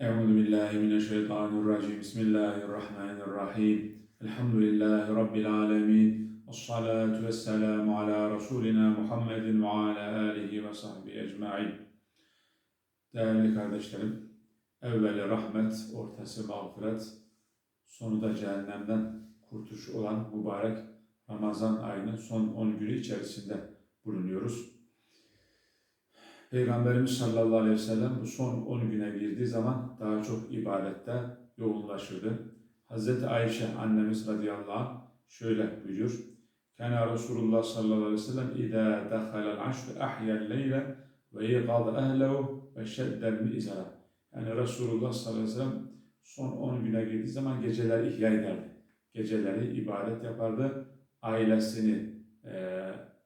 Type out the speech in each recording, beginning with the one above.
Euzu billahi mineşşeytanirracim. Bismillahirrahmanirrahim. Elhamdülillahi rabbil alamin. Essalatu vesselamu ala rasulina Muhammedin ve ala alihi ve sahbihi ecmaîn. Değerli kardeşlerim, evveli rahmet, ortası mağfiret, sonu da cehennemden kurtuluş olan mübarek Ramazan ayının son 10 günü içerisinde bulunuyoruz. Peygamberimiz sallallahu aleyhi ve sellem bu son 10 güne girdiği zaman daha çok ibadette yoğunlaşırdı. Hazreti Ayşe annemiz radıyallahu anh şöyle buyuruyor. Kana Resulullah sallallahu aleyhi ve sellem aşr ahyel leyle ve yıgad ehlehu ve şeddel mizara. Yani Resulullah sallallahu aleyhi ve sellem son 10 güne girdiği zaman geceleri ihya ederdi. Geceleri ibadet yapardı. Ailesini,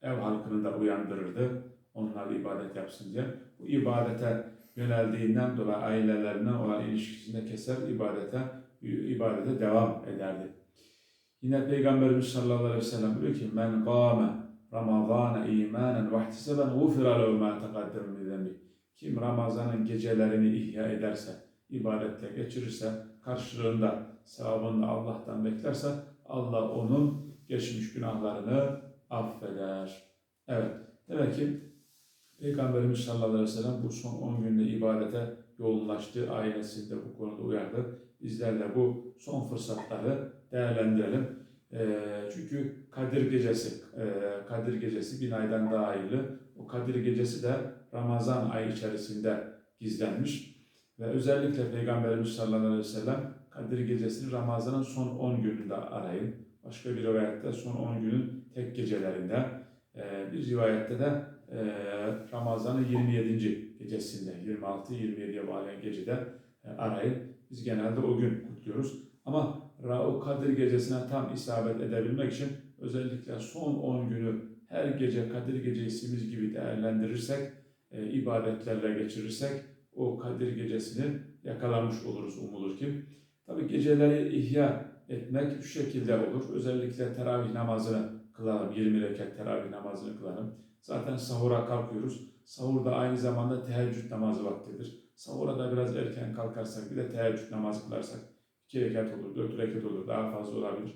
ev halkını da uyandırırdı onlar ibadet yapsın diye. Bu ibadete yöneldiğinden dolayı ailelerine olan ilişkisinde keser ibadete ibadete devam ederdi. Yine Peygamberimiz sallallahu aleyhi ve sellem diyor ki men qâme Ramazana imanen ve ihtiseben gufira lehu ma taqaddem min Kim Ramazan'ın gecelerini ihya ederse, ibadetle geçirirse, karşılığında sevabını Allah'tan beklerse Allah onun geçmiş günahlarını affeder. Evet, demek ki Peygamberimiz sallallahu aleyhi ve sellem bu son 10 günde ibadete yoğunlaştı. Ailesi de bu konuda uyardı. Bizler de bu son fırsatları değerlendirelim. E, çünkü Kadir Gecesi, e, Kadir Gecesi bin aydan daha hayırlı. O Kadir Gecesi de Ramazan ayı içerisinde gizlenmiş. Ve özellikle Peygamberimiz sallallahu aleyhi ve sellem Kadir Gecesi'ni Ramazan'ın son 10 gününde arayın. Başka bir rivayette son 10 günün tek gecelerinde. E, bir rivayette de e, Ramazan'ın 27. gecesinde, 26-27'ye bağlayan gecede e. Biz genelde o gün kutluyoruz. Ama o Kadir gecesine tam isabet edebilmek için özellikle son 10 günü her gece Kadir gecesimiz gibi değerlendirirsek, e, ibadetlerle geçirirsek o Kadir gecesini yakalamış oluruz umulur ki. Tabi geceleri ihya etmek şu şekilde olur. Özellikle teravih namazını kılalım, 20 rekat teravih namazını kılalım. Zaten sahura kalkıyoruz. Sahur da aynı zamanda teheccüd namazı vaktidir. Sahura da biraz erken kalkarsak bir de teheccüd namazı kılarsak iki rekat olur, dört rekat olur, daha fazla olabilir.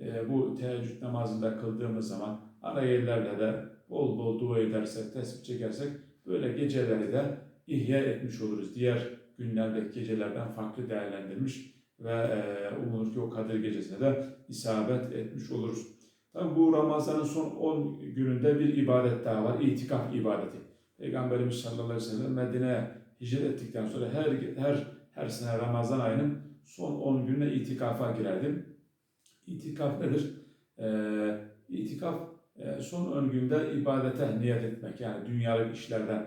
E, bu teheccüd namazında kıldığımız zaman ara yerlerle de bol bol dua edersek, tesbih çekersek böyle geceleri de ihya etmiş oluruz. Diğer günlerdeki gecelerden farklı değerlendirmiş ve e, umulur ki o Kadir gecesine de isabet etmiş oluruz. Tabi bu Ramazan'ın son 10 gününde bir ibadet daha var. İtikaf ibadeti. Peygamberimiz sallallahu aleyhi ve sellem Medine'ye hicret ettikten sonra her her her sene Ramazan ayının son 10 gününe itikafa girerdim. İtikaf nedir? Ee, itikaf e, son 10 günde ibadete niyet etmek. Yani dünyalık işlerden,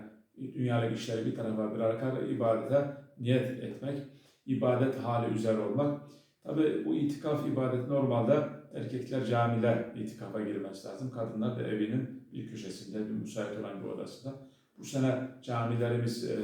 dünyalık işleri bir tarafa bırakarak ibadete niyet etmek. ibadet hali üzere olmak. Tabi bu itikaf ibadet normalde erkekler camiler itikafa girmesi lazım. Kadınlar da evinin bir köşesinde, bir müsait olan bir odasında. Bu sene camilerimiz e,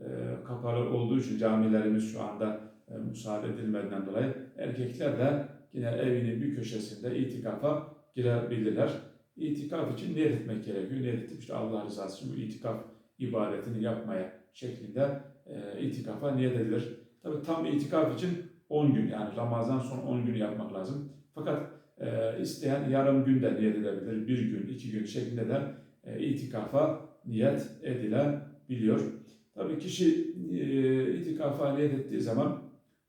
e, kapalı olduğu için camilerimiz şu anda e, müsaade edilmediğinden dolayı erkekler de yine evinin bir köşesinde itikafa girebilirler. İtikaf için niyet etmek gerekiyor. Niyet etip işte Allah rızası için bu itikaf ibadetini yapmaya şeklinde e, itikafa niyet edilir. Tabi tam itikaf için 10 gün yani Ramazan son 10 günü yapmak lazım. Fakat e, isteyen yarım günde niyet edebilir, bir gün, iki gün şeklinde de e, itikafa niyet edilebiliyor. Tabii kişi e, itikafa niyet ettiği zaman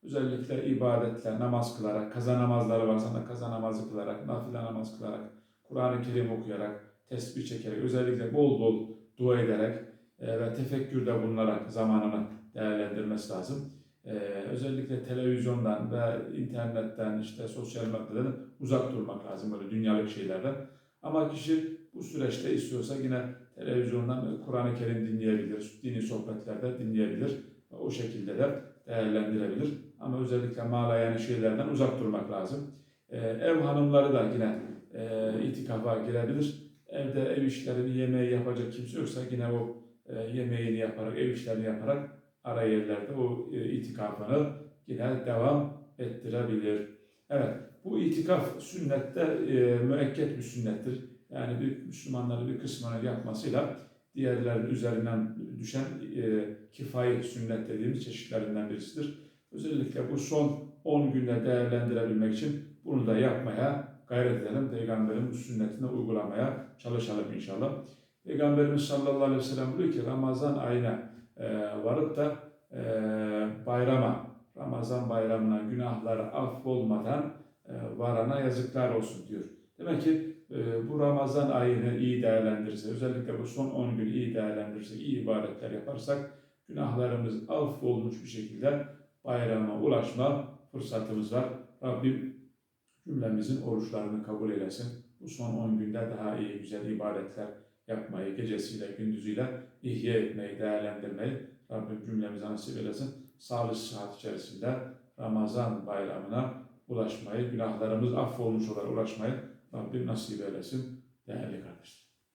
özellikle ibadetler, namaz kılarak, kaza namazları varsa da kaza namazı kılarak, nafile namaz kılarak, Kur'an-ı Kerim okuyarak, tesbih çekerek, özellikle bol bol dua ederek e, ve tefekkürde bulunarak zamanını değerlendirmesi lazım e, özellikle televizyondan ve internetten işte sosyal medyadan uzak durmak lazım böyle dünyalık şeylerden. Ama kişi bu süreçte istiyorsa yine televizyondan Kur'an-ı Kerim dinleyebilir, dini sohbetlerde dinleyebilir. O şekilde de değerlendirebilir. Ama özellikle mağlayan şeylerden uzak durmak lazım. Ee, ev hanımları da yine e, itikafa girebilir. Evde ev işlerini, yemeği yapacak kimse yoksa yine o e, yemeğini yaparak, ev işlerini yaparak ara yerlerde o e, itikafını yine devam ettirebilir. Evet, bu itikaf sünnette e, müekket bir sünnettir. Yani bir Müslümanların bir kısmını yapmasıyla diğerlerinin üzerinden düşen e, kifayi sünnet dediğimiz çeşitlerinden birisidir. Özellikle bu son 10 günde değerlendirebilmek için bunu da yapmaya gayret edelim. Peygamberin bu sünnetini uygulamaya çalışalım inşallah. Peygamberimiz sallallahu aleyhi ve sellem diyor ki Ramazan ayına varıp da e, bayrama, Ramazan bayramına günahları affolmadan e, varana yazıklar olsun diyor. Demek ki e, bu Ramazan ayını iyi değerlendirirse, özellikle bu son 10 günü iyi değerlendirirse, iyi ibadetler yaparsak günahlarımız affolmuş bir şekilde bayrama ulaşma fırsatımız var. Rabbim cümlemizin oruçlarını kabul eylesin. Bu son 10 günde daha iyi, güzel ibadetler yapmayı, gecesiyle, gündüzüyle ihya etmeyi, değerlendirmeyi Rabbim cümlemize nasip eylesin. Sağlık, sıhhat içerisinde Ramazan bayramına ulaşmayı, günahlarımız affolmuş olarak ulaşmayı Rabbim nasip eylesin değerli kardeşlerim.